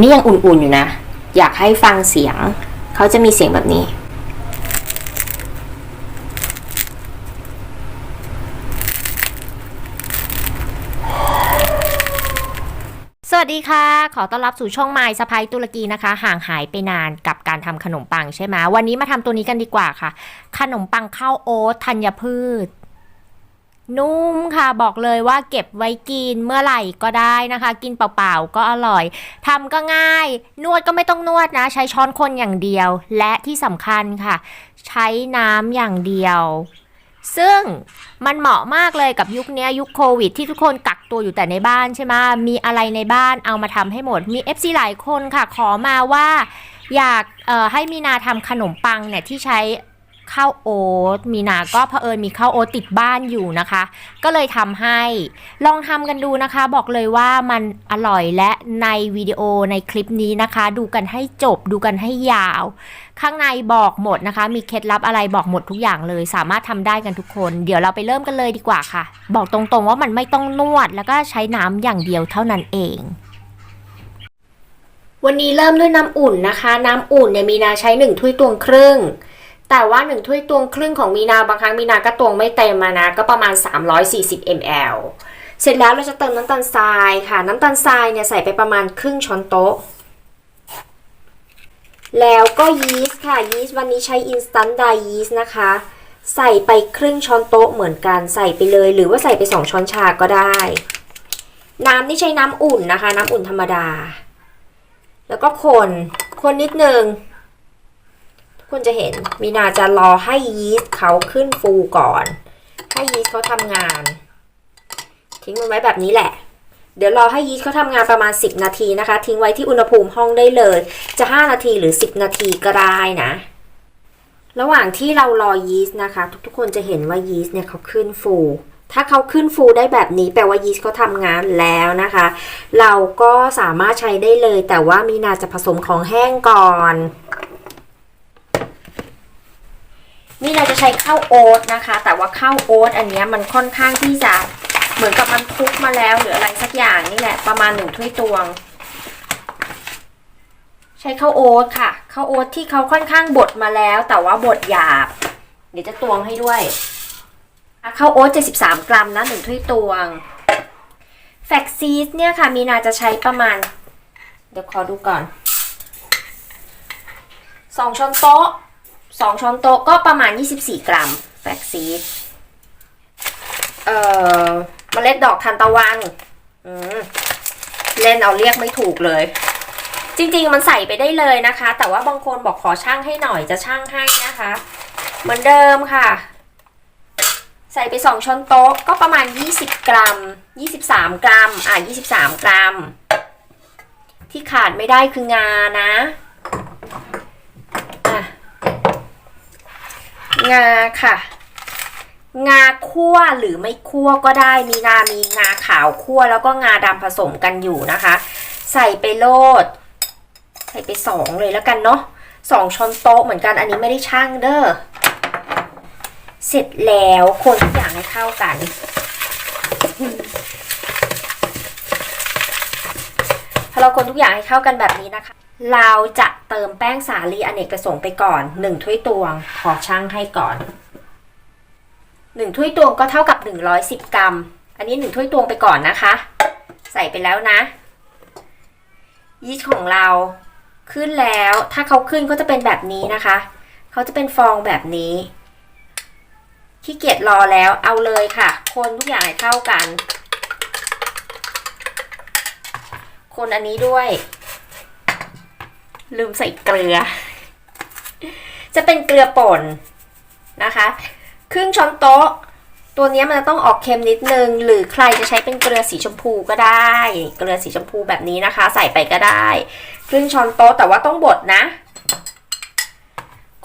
นี่ยังอุ่นๆอยู่นะ อยากให้ฟังเสียง เขาจะมีเสียงแบบนี้ สวัสดีค่ะ ขอต้อนรับสู่ช่องไมล์สะพายตุรกีนะคะ ห่างหายไปนานกับการทำขนมปังใช่ไหมวันนี้มาทำตัวนี้กันดีกว่าค่ะ ขนมปังข้าวโอ๊ตธัญพืช นุ่มค่ะบอกเลยว่าเก็บไว้กินเมื่อไหร่ก็ได้นะคะ กินเปล่าๆก็อร่อยทำก็ง่าย นวดก็ไม่ต้องนวดนะ ใช้ช้อนคนอย่างเดียว และที่สำคัญค่ะ ใช้น้ำอย่างเดียว ซึ่งมันเหมาะมากเลยกับยุคนี้ยุคโควิด ที่ทุกคนกักตัวอยู่แต่ในบ้านใช่ไหมมีอะไรในบ้านเอามาทำให้หมดมี FC หลายคนค่ะ ขอมาว่า อยากให้มีนาทำขนมปังเนี่ยที่ใช้ ข้าวโอ๊ตมีนาก็เผอิญมีข้าวโอ๊ตติดบ้านอยู่นะคะ ก็เลยทำให้ลองทำกันดูนะคะ บอกเลยว่ามันอร่อยและในวิดีโอในคลิปนี้นะคะ ดูกันให้จบดูกันให้ยาว ข้างในบอกหมดนะคะ มีเคล็ดลับอะไรบอกหมดทุกอย่างเลย สามารถทำได้กันทุกคน เดี๋ยวเราไปเริ่มกันเลยดีกว่าค่ะ บอกตรงๆว่ามันไม่ต้องนวดแล้วก็ใช้น้ำอย่างเดียวเท่านั้นเองวันนี้เริ่มด้วยน้ำอุ่นนะคะ น้ำอุ่นเนี่ยมีนาใช้หนึ่งถ้วยตวงครึ่ง แต่ว่าหนึ่งถ้วยตวงครึ่งของมีนาบางครั้งมีนาก็ตวงไม่เต็มมานะ ก็ประมาณ 340 ml เสร็จแล้วเราจะเติมน้ำตาลทรายค่ะ น้ำตาลทรายเนี่ยใส่ไปประมาณครึ่งช้อนโต๊ะ แล้วก็ยีสต์ค่ะ ยีสต์วันนี้ใช้ instant dry yeast นะคะ ใส่ไปครึ่งช้อนโต๊ะเหมือนกันใส่ไปเลย หรือว่าใส่ไป 2 ช้อนชาก็ได้ น้ำนี่ใช้น้ำอุ่นนะคะ น้ำอุ่นธรรมดา แล้วก็คน คนนิดนึง คนจะเห็นมีนาจะรอให้ยีสต์เขาขึ้นฟูก่อน ให้ยีสต์เขาทำงาน ทิ้งมันไว้แบบนี้แหละ เดี๋ยวรอให้ยีสต์เขาทำงานประมาณ 10 นาทีนะคะ ทิ้งไว้ที่อุณหภูมิห้องได้เลย จะ 5 นาทีหรือ 10 นาทีก็ได้นะ ระหว่างที่เรารอยีสต์นะคะ ทุกๆคนจะเห็นว่ายีสต์เนี่ยเขาขึ้นฟูถ้าเขาขึ้นฟูได้แบบนี้แปลว่ายีสต์เขาทำงานแล้วนะคะ เราก็สามารถใช้ได้เลย แต่ว่ามีนาจะผสมของแห้งก่อน นี่เราจะใช้ข้าวโอ๊ตนะคะ แต่ว่าข้าวโอ๊ตอันนี้มันค่อนข้างที่จะเหมือนกับมันทุกมาแล้วหรืออะไรสักอย่างนี่แหละประมาณหนึ่งถ้วยตวง ใช้ข้าวโอ๊ตค่ะข้าวโอ๊ตที่เขาค่อนข้างบดมาแล้ว แต่ว่าบดหยาบ เดี๋ยวจะตวงให้ด้วยข้าวโอ๊ต73 กรัมนะหนึ่งถ้วยตวงแฟกซีสเนี่ยค่ะมีนาจะใช้ประมาณ เดี๋ยวขอดูก่อนสองช้อนโต๊ะ สองช้อนโต๊ะก็ประมาณ 24 กรัมแฟกซีดเอ่อเมล็ดดอกทานตะวันอืมเล่นเอาเรียกไม่ถูกเลย จริงๆมันใส่ไปได้เลยนะคะ แต่ว่าบางคนบอกขอช่างให้หน่อยจะช่างให้นะคะ เหมือนเดิมค่ะ ใส่ไป 2 ช้อนโต๊ะก็ประมาณ 20 กรัม 23 กรัม อะ 23 กรัม ที่ขาดไม่ได้คืองานะ งาค่ะ งาคั่วหรือไม่คั่วก็ได้มีนามีงาขาวคั่วแล้วก็งาดำผสมกันอยู่นะคะ ใส่ไปโลด ใส่ไปสองเลยแล้วกันเนาะสองช้อนโต๊ะเหมือนกันอันนี้ไม่ได้ช่างเด้อเสร็จแล้วคนทุกอย่างให้เข้ากัน พอเราคนทุกอย่างให้เข้ากันแบบนี้นะคะ เราจะ เติมแป้งสาลีอเนกประสงค์ไปก่อนหนึ่งถ้วยตวง ขอช่างให้ก่อนหนึ่งถ้วยตวงก็เท่ากับหนึ่งร้อยสิบกรัม อันนี้หนึ่งถ้วยตวงไปก่อนนะคะ ใส่ไปแล้วนะ ยีสต์ของเราขึ้นแล้ว ถ้าเขาขึ้นก็จะเป็นแบบนี้นะคะ เขาจะเป็นฟองแบบนี้ขี้เกียจรอแล้วเอาเลยค่ะ คนทุกอย่างให้เข้ากัน คนอันนี้ด้วย ลืมใส่เกลือ จะเป็นเกลือป่นนะคะ ครึ่งช้อนโต๊ะ ตัวนี้มันจะต้องออกเค็มนิดนึง หรือใครจะใช้เป็นเกลือสีชมพูก็ได้ เกลือสีชมพูแบบนี้นะคะ ใส่ไปก็ได้ ครึ่งช้อนโต๊ะแต่ว่าต้องบดนะ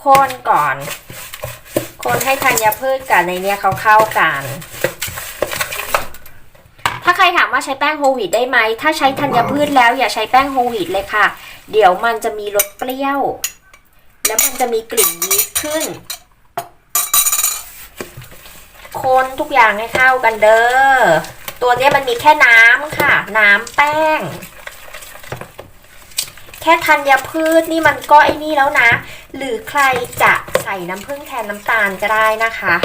คนก่อน คนให้ธัญพืชกับในเนี้ยเขาเข้ากัน ถ้าใครถามว่าใช้แป้งโฮลวีตได้ไหม ถ้าใช้ธัญพืชแล้วอย่าใช้แป้งโฮลวีตเลยค่ะ เดี๋ยวมันจะมีรสเปรี้ยว แล้วมันจะมีกลิ่นยีสต์ขึ้น คนทุกอย่างให้เข้ากันเด้อ ตัวนี้มันมีแค่น้ำค่ะ น้ำแป้ง แค่ธัญพืชนี่มันก็ไอ้นี่แล้วนะ หรือใครจะใส่น้ำผึ้งแทนน้ำตาลก็ได้นะคะ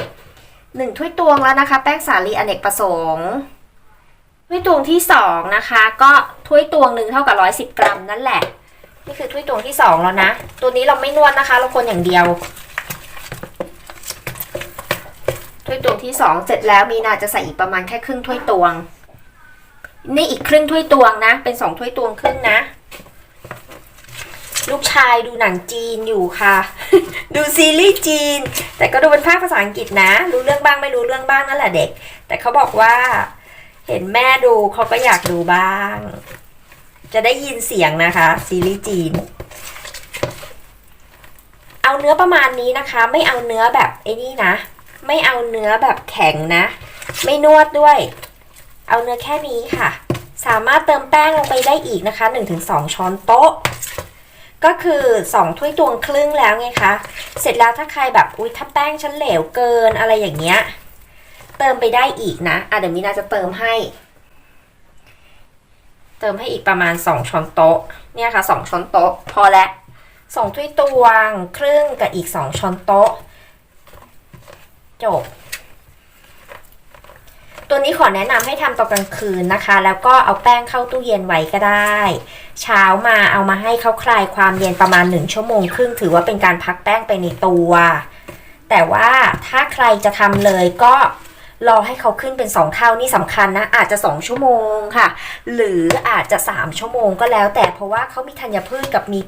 หนึ่งถ้วยตวงแล้วนะคะ แป้งสาลีอเนกประสงค์ถ้วยตวงที่สองนะคะ ก็ถ้วยตวงหนึ่งเท่ากับร้อยสิบกรัมนั่นแหละ นี่คือถ้วยตวงที่สองแล้วนะ ตัวนี้เราไม่นวดนะคะ เราคนอย่างเดียวถ้วยตวงที่สองเสร็จแล้วมีนาจะใส่อีกประมาณแค่ครึ่งถ้วยตวง นี่อีกครึ่งถ้วยตวงนะ เป็นสองถ้วยตวงครึ่งนะ ลูกชายดูหนังจีนอยู่ค่ะ ดูซีรีส์จีน แต่ก็ดูเป็นภาคภาษาอังกฤษนะ รู้เรื่องบ้างไม่รู้เรื่องบ้างนั่นแหละเด็ก แต่เขาบอกว่า เห็นแม่ดูเขาก็อยากดูบ้าง จะได้ยินเสียงนะคะ ซีรีส์จีน เอาเนื้อประมาณนี้นะคะ ไม่เอาเนื้อแบบไอ้นี่นะ ไม่เอาเนื้อแบบแข็งนะ ไม่นวดด้วย เอาเนื้อแค่นี้ค่ะ สามารถเติมแป้งลงไปได้อีกนะคะ 1-2 ช้อนโต๊ะ ก็คือ 2 ถ้วยตวงครึ่งแล้วไงคะ เสร็จแล้วถ้าใครแบบอุ้ยถ้าแป้งฉันเหลวเกินอะไรอย่างเงี้ย เติมไปได้อีกนะอะเดี๋ยวมีนาจะเติมให้ ติมให้อีกประมาณ 2 ช้อนโต๊ะ เนี่ยค่ะ 2 ช้อนโต๊ะ พอแล้วสองถ้วยตวงครึ่งกับอีก 2 ช้อนโต๊ะ จบ ตัวนี้ขอแนะนำให้ทำตอนกลางคืนนะคะ แล้วก็เอาแป้งเข้าตู้เย็นไว้ก็ได้ เช้ามาเอามาให้เขาคลายความเย็นประมาณ 1 ชั่วโมงครึ่ง ถือว่าเป็นการพักแป้งไปในตัว แต่ว่าถ้าใครจะทำเลยก็ รอให้เขาขึ้นเป็น 2 เท่านี่สำคัญนะ อาจจะ 2 ชั่วโมงค่ะ หรืออาจจะ 3 ชั่วโมงก็แล้ว แต่เพราะว่าเขามีธัญพืชกับมี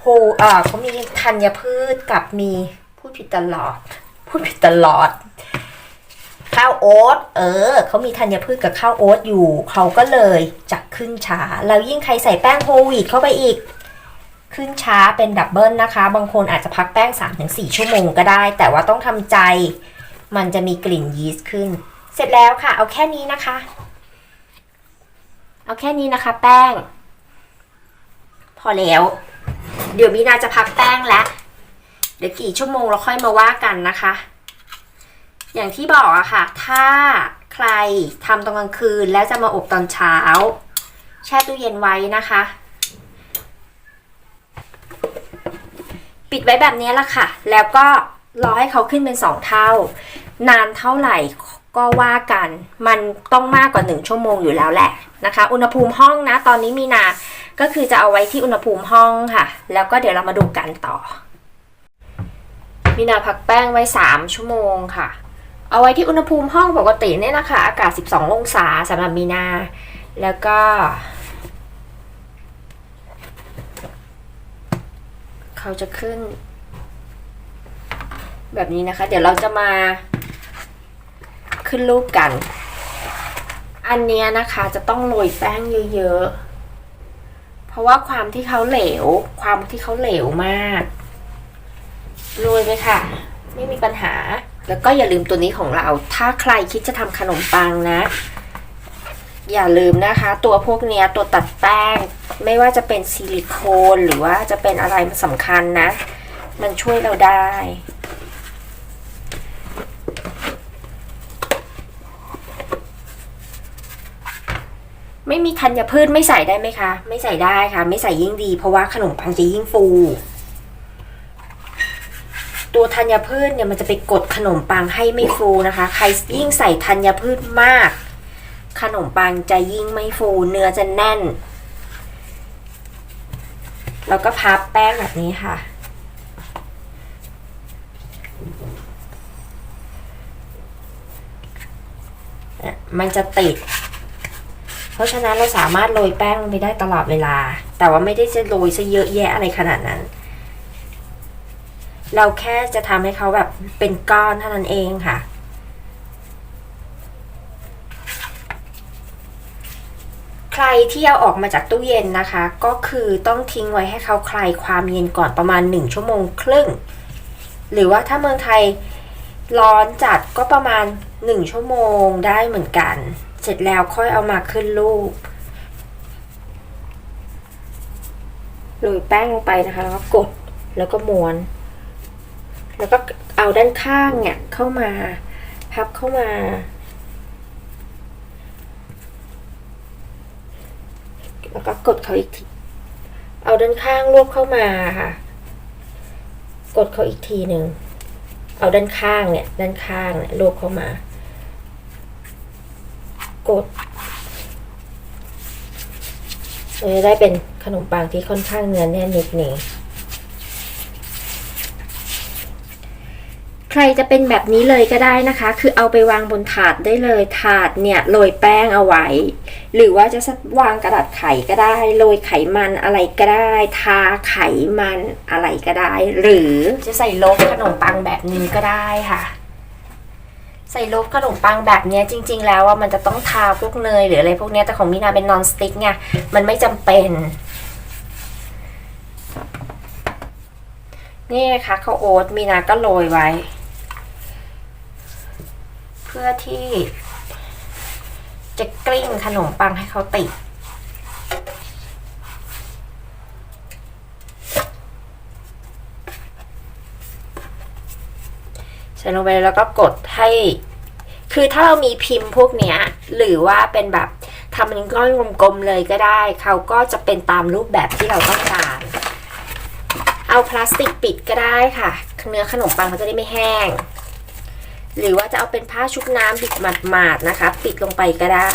โฮเอ่อเขามีธัญพืชกับมีพูดผิดตลอด พูดผิดตลอด ข้าวโอ๊ตเออเขามีธัญพืชกับข้าวโอ๊ตอยู่ เขาก็เลยจะขึ้นช้า แล้วยิ่งใครใส่แป้งโฮวีตเข้าไปอีกขึ้นช้าเป็นดับเบิลนะคะ บางคนอาจจะพักแป้ง 3-4 ชั่วโมงก็ได้ แต่ว่าต้องทำใจ มันจะมีกลิ่นยีสต์ขึ้น เสร็จแล้วค่ะ เอาแค่นี้นะคะ เอาแค่นี้นะคะ แป้ง พอแล้ว เดี๋ยวมีนาจะพักแป้งแล้วเดี๋ยวกี่ชั่วโมงเราค่อยมาว่ากันนะคะ อย่างที่บอกอะค่ะ ถ้าใครทำตอนกลางคืนแล้วจะมาอบตอนเช้า แช่ตู้เย็นไว้นะคะ ปิดไว้แบบนี้ละค่ะ แล้วก็รอให้เขาขึ้นเป็นสองเท่า นานเท่าไหร่ก็ว่ากัน มันต้องมากกว่าหนึ่งชั่วโมงอยู่แล้วแหละนะคะ อุณหภูมิห้องนะ ตอนนี้มีนา ก็คือจะเอาไว้ที่อุณหภูมิห้องค่ะ แล้วก็เดี๋ยวเรามาดูกันต่อ มีนาพักแป้งไว้ 3 ชั่วโมงค่ะ เอาไว้ที่อุณหภูมิห้องปกติเนี่ยนะคะ อากาศ 12 องศาสำหรับมีนา แล้วก็ เขาจะขึ้น แบบนี้นะคะ เดี๋ยวเราจะมา ขึ้นรูปกัน อันเนี้ยนะคะจะต้องโรยแป้งเยอะๆ เพราะว่าความที่เขาเหลว ความที่เขาเหลวมาก โรยไปค่ะ ไม่มีปัญหา แล้วก็อย่าลืมตัวนี้ของเรา ถ้าใครคิดจะทำขนมปังนะ อย่าลืมนะคะ ตัวพวกเนี้ยตัวตัดแป้ง ไม่ว่าจะเป็นซิลิโคนหรือว่าจะเป็นอะไรมันสำคัญนะ มันช่วยเราได้ ไม่มีธัญพืชไม่ใส่ได้ไหมคะ ไม่ใส่ได้ค่ะ ไม่ใส่ยิ่งดี เพราะว่าขนมปังจะยิ่งฟู ตัวธัญพืชเนี่ยมันจะไปกดขนมปังให้ไม่ฟูนะคะ ใครยิ่งใส่ธัญพืชมาก ขนมปังจะยิ่งไม่ฟู เนื้อจะแน่น แล้วก็พับแป้งแบบนี้ค่ะมันจะติด เพราะฉะนั้นเราสามารถโรยแป้งลงไปได้ตลอดเวลา แต่ว่าไม่ได้จะโรยซะเยอะแยะอะไรขนาดนั้น เราแค่จะทำให้เขาแบบเป็นก้อนเท่านั้นเองค่ะใครที่เอาออกมาจากตู้เย็นนะคะ ก็คือต้องทิ้งไว้ให้เขาคลายความเย็นก่อนประมาณ 1 ชั่วโมงครึ่ง หรือว่าถ้าเมืองไทยร้อนจัดก็ประมาณ 1 ชั่วโมงได้เหมือนกัน เสร็จแล้วค่อยเอามาขึ้นรูปโรยแป้งลงไปนะคะ แล้วก็กดแล้วก็ม้วน แล้วก็เอาด้านข้างเนี่ยเข้ามาพับเข้ามาแล้วก็กดเขาอีกที เอาด้านข้างรวบเข้ามาค่ะ กดเขาอีกทีหนึ่ง เอาด้านข้างเนี่ย ด้านข้างเนี่ยรวบเข้ามา กดเราจะได้เป็นขนมปังที่ค่อนข้างเนื้อแน่นนิดหนึ่งใครจะเป็นแบบนี้เลยก็ได้นะคะ คือเอาไปวางบนถาดได้เลย ถาดเนี่ยโรยแป้งเอาไว้ หรือว่าจะวางกระดาษไข่ก็ได้ โรยไขมันอะไรก็ได้ ทาไขมันอะไรก็ได้ หรือจะใส่โลบขนมปังแบบนี้ก็ได้ค่ะ ใส่โลบขนมปังแบบเนี้ยจริง ๆ แล้วว่ามันจะต้องทาพวกเนยหรืออะไรพวกเนี้ยแต่ของมินาเป็นนอนสติ๊กไงมันไม่จำเป็น นี่ค่ะข้าวโอ๊ตมีนาก็โรยไว้ เพื่อที่จะกลิ้งขนมปังให้เขาติด ส่ลงไปแล้วก็กดให้ คือถ้าเรามีพิมพ์พวกเนี้ย หรือว่าเป็นแบบทำเป็นก้อนกลมๆเลยก็ได้ เขาก็จะเป็นตามรูปแบบที่เราต้องการ เอาพลาสติกปิดก็ได้ค่ะ เนื้อขนมปังเขาจะได้ไม่แห้ง หรือว่าจะเอาเป็นผ้าชุบน้ำบิดหมาดๆนะคะ ปิดลงไปก็ได้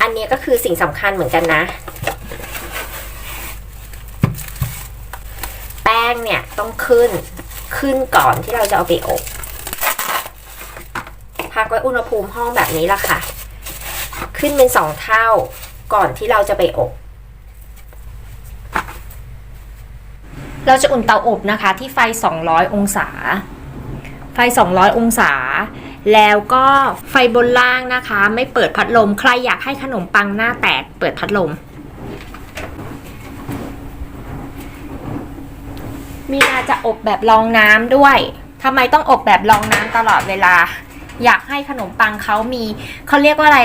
อันนี้ก็คือสิ่งสำคัญเหมือนกันนะ แป้งเนี่ยต้องขึ้น ขึ้นก่อนที่เราจะเอาไปอบพักไว้อุณหภูมิห้องแบบนี้ละค่ะ ขึ้นเป็นสองเท่าก่อนที่เราจะไปอบ เราจะอุ่นเตาอบนะคะที่ไฟ 200 องศา ไฟ 200 องศา แล้วก็ไฟบนล่างนะคะ ไม่เปิดพัดลม ใครอยากให้ขนมปังหน้าแตกเปิดพัดลม มีนาจะอบแบบรองน้ำด้วยทำไมต้องอบแบบรองน้ำตลอดเวลา อยากให้ขนมปังเขามี เขาเรียกว่าอะไร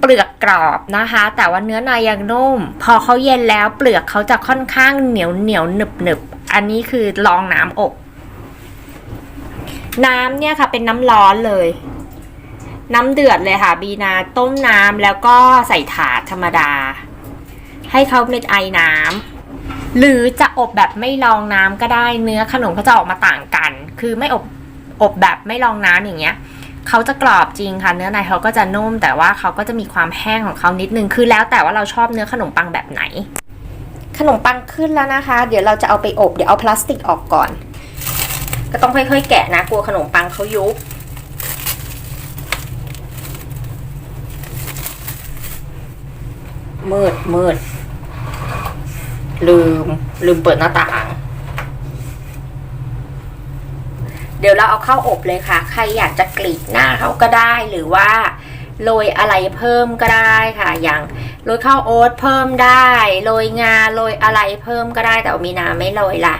เปลือกกรอบนะคะ แต่ว่าเนื้อในยังนุ่ม พอเขาเย็นแล้วเปลือกเขาจะค่อนข้างเหนียวเหนียวหนึบหนึบอันนี้คือรองน้ำอบ น้ำเนี่ยค่ะเป็นน้ำร้อนเลย น้ำเดือดเลยค่ะ บีนาต้มน้ำแล้วก็ใส่ถาดธรรมดา ให้เขาเป็นไอน้ำ หรือจะอบแบบไม่รองน้ำก็ได้เนื้อขนมเขาจะออกมาต่างกัน คือไม่อบอบแบบไม่รองน้ำอย่างเงี้ยเขาจะกรอบจริงค่ะ เนื้อในเขาก็จะนุ่ม แต่ว่าเขาก็จะมีความแห้งของเขานิดนึงคือแล้วแต่ว่าเราชอบเนื้อขนมปังแบบไหน ขนมปังขึ้นแล้วนะคะ เดี๋ยวเราจะเอาไปอบเดี๋ยวเอาพลาสติกออกก่อน ก็ต้องค่อยๆ แกะนะกลัวขนมปังเขายุบมืดมืด ลืมลืมเปิดหน้าต่าง เดี๋ยวเราเอาเข้าอบเลยค่ะ ใครอยากจะกรีดหน้าเขาก็ได้หรือว่าโรยอะไรเพิ่มก็ได้ค่ะ อย่างโรยข้าวโอ๊ตเพิ่มได้โรยงาโรยอะไรเพิ่มก็ได้แต่มีนาไม่โรยละ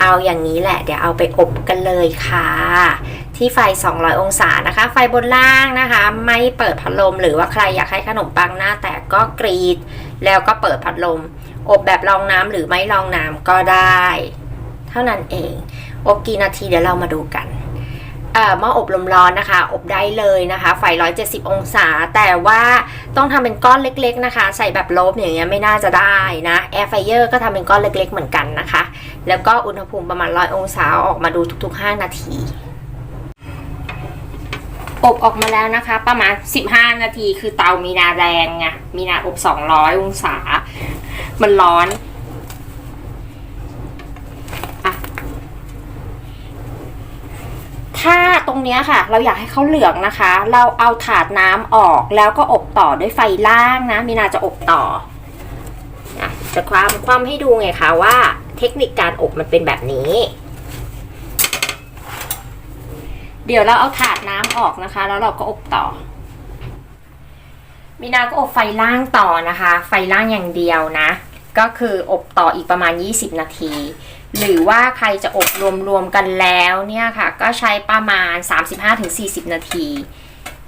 เอาอย่างนี้แหละ เดี๋ยวเอาไปอบกันเลยค่ะ ที่ไฟ 200 องศานะคะ ไฟบนล่างนะคะ ไม่เปิดพัดลมหรือว่าใครอยากให้ขนมปังหน้าแตกก็กรีด แล้วก็เปิดพัดลม อบแบบรองน้ำหรือไม่รองน้ำก็ได้ เท่านั้นเองอบกี่นาทีเดี๋ยวเรามาดูกันเอ่อหม้ออบลมร้อนนะคะ อบได้เลยนะคะไฟ170 องศา แต่ว่าต้องทำเป็นก้อนเล็กๆนะคะ ใส่แบบโลบอย่างเงี้ยไม่น่าจะได้นะแอร์ไฟเออร์ก็ทำเป็นก้อนเล็กๆเหมือนกันนะคะ แล้วก็อุณหภูมิประมาณ 100 องศาออกมาดูทุก ๆ 5 นาที อบออกมาแล้วนะคะ ประมาณ 15 นาที คือเตามีนาแรงไงมีนาอบ 200 องศา มันร้อนอะถ้าตรงเนี้ยค่ะ เราอยากให้เขาเหลืองนะคะ เราเอาถาดน้ำออกแล้วก็อบต่อด้วยไฟล่างนะมีนาจะอบต่อจะความความให้ดูไงคะว่า เทคนิคการอบมันเป็นแบบนี้ เดี๋ยวเราเอาถาดน้ำออกนะคะ แล้วเราก็อบต่อ มีนาก็อบไฟล่างต่อนะคะ ไฟล่างอย่างเดียวนะ ก็คืออบต่ออีกประมาณ 20 นาที หรือว่าใครจะอบรวมๆกันแล้วเนี่ยค่ะ ก็ใช้ประมาณ 35-40 นาที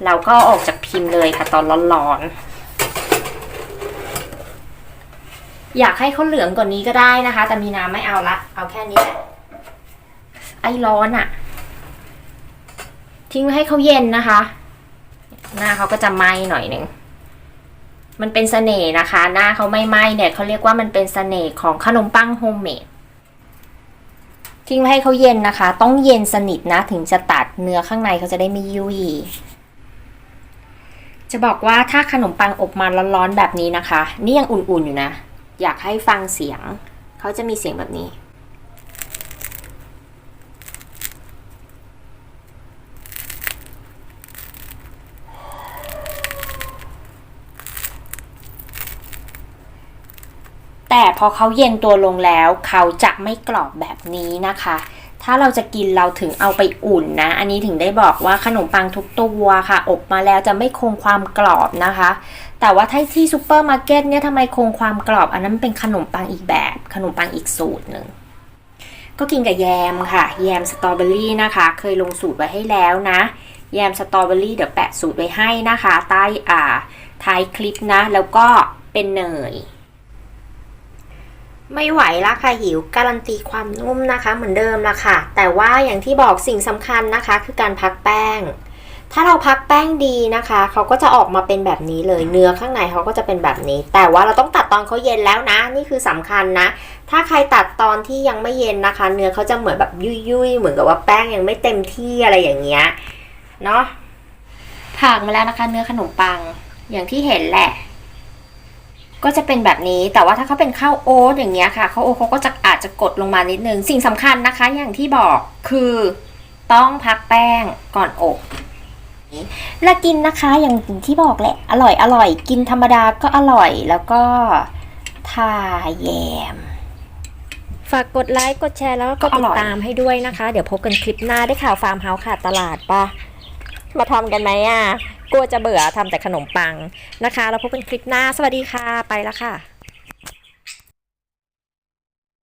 เราก็ออกจากพิมพ์เลยค่ะตอนร้อนๆ อยากให้เขาเหลืองกว่านี้ก็ได้นะคะ แต่มีนาไม่เอาละ เอาแค่นี้แหละไอ้ร้อนอะทิ้งไว้ให้เขาเย็นนะคะ หน้าเขาก็จะไหม้หน่อยหนึ่ง มันเป็นเสน่ห์นะคะ หน้าเขาไม่ไหม้เนี่ยเขาเรียกว่ามันเป็นเสน่ห์ของขนมปังโฮมเมดทิ้งไว้ให้เขาเย็นนะคะ ต้องเย็นสนิทนะถึงจะตัดเนื้อข้างในเขาจะได้ไม่ยุ่ยจะบอกว่าถ้าขนมปังอบมาร้อนๆแบบนี้นะคะ นี่ยังอุ่นๆอยู่นะ อยากให้ฟังเสียง เขาจะมีเสียงแบบนี้ แต่พอเขาเย็นตัวลงแล้ว เขาจะไม่กรอบแบบนี้นะคะ ถ้าเราจะกินเราถึงเอาไปอุ่นนะ อันนี้ถึงได้บอกว่าขนมปังทุกตัวค่ะ อบมาแล้วจะไม่คงความกรอบนะคะ แต่ว่าถ้าที่ซูเปอร์มาร์เก็ตเนี่ยทำไมคงความกรอบ อันนั้นเป็นขนมปังอีกแบบ ขนมปังอีกสูตรหนึ่งก็กินกับแยมค่ะ แยมสตรอเบอรี่นะคะ เคยลงสูตรไว้ให้แล้วนะ แยมสตรอเบอรี่เดี๋ยวแปะสูตรไว้ให้นะคะ ใต้อ่าท้ายคลิปนะ แล้วก็เป็นเนย ไม่ไหวละค่ะหิวการันตีความนุ่มนะคะ เหมือนเดิมละค่ะ แต่ว่าอย่างที่บอกสิ่งสำคัญนะคะ คือการพักแป้ง ถ้าเราพักแป้งดีนะคะ เขาก็จะออกมาเป็นแบบนี้เลยเนื้อข้างในเขาก็จะเป็นแบบนี้ แต่ว่าเราต้องตัดตอนเขาเย็นแล้วนะ นี่คือสำคัญนะ ถ้าใครตัดตอนที่ยังไม่เย็นนะคะ เนื้อเขาจะเหมือนแบบยุ่ยๆเหมือนกับว่าแป้งยังไม่เต็มที่อะไรอย่างเงี้ยเนาะผ่านมาแล้วนะคะ เนื้อขนมปังอย่างที่เห็นแหละ ก็จะเป็นแบบนี้ แต่ว่าถ้าเขาเป็นข้าวโอ๊ตอย่างเงี้ยค่ะข้าวโอ๊ตเขาก็จะอาจจะกดลงมานิดนึง สิ่งสำคัญนะคะ อย่างที่บอกคือต้องพักแป้งก่อนอบและกินนะคะอย่างที่บอกแหละ อร่อยอร่อย กินธรรมดาก็อร่อยแล้วก็ทาแยม ฝากกดไลค์ กดแชร์แล้วก็ก็ติดตามให้ด้วยนะคะ เดี๋ยวพบกันคลิปหน้าได้ข่าวฟาร์มเฮาส์ค่ะตลาดปะมาทำกันไหมอะ กลัวจะเบื่อทำแต่ขนมปังนะคะ แล้วพบกันคลิปหน้า สวัสดีค่ะ ไปแล้วค่ะ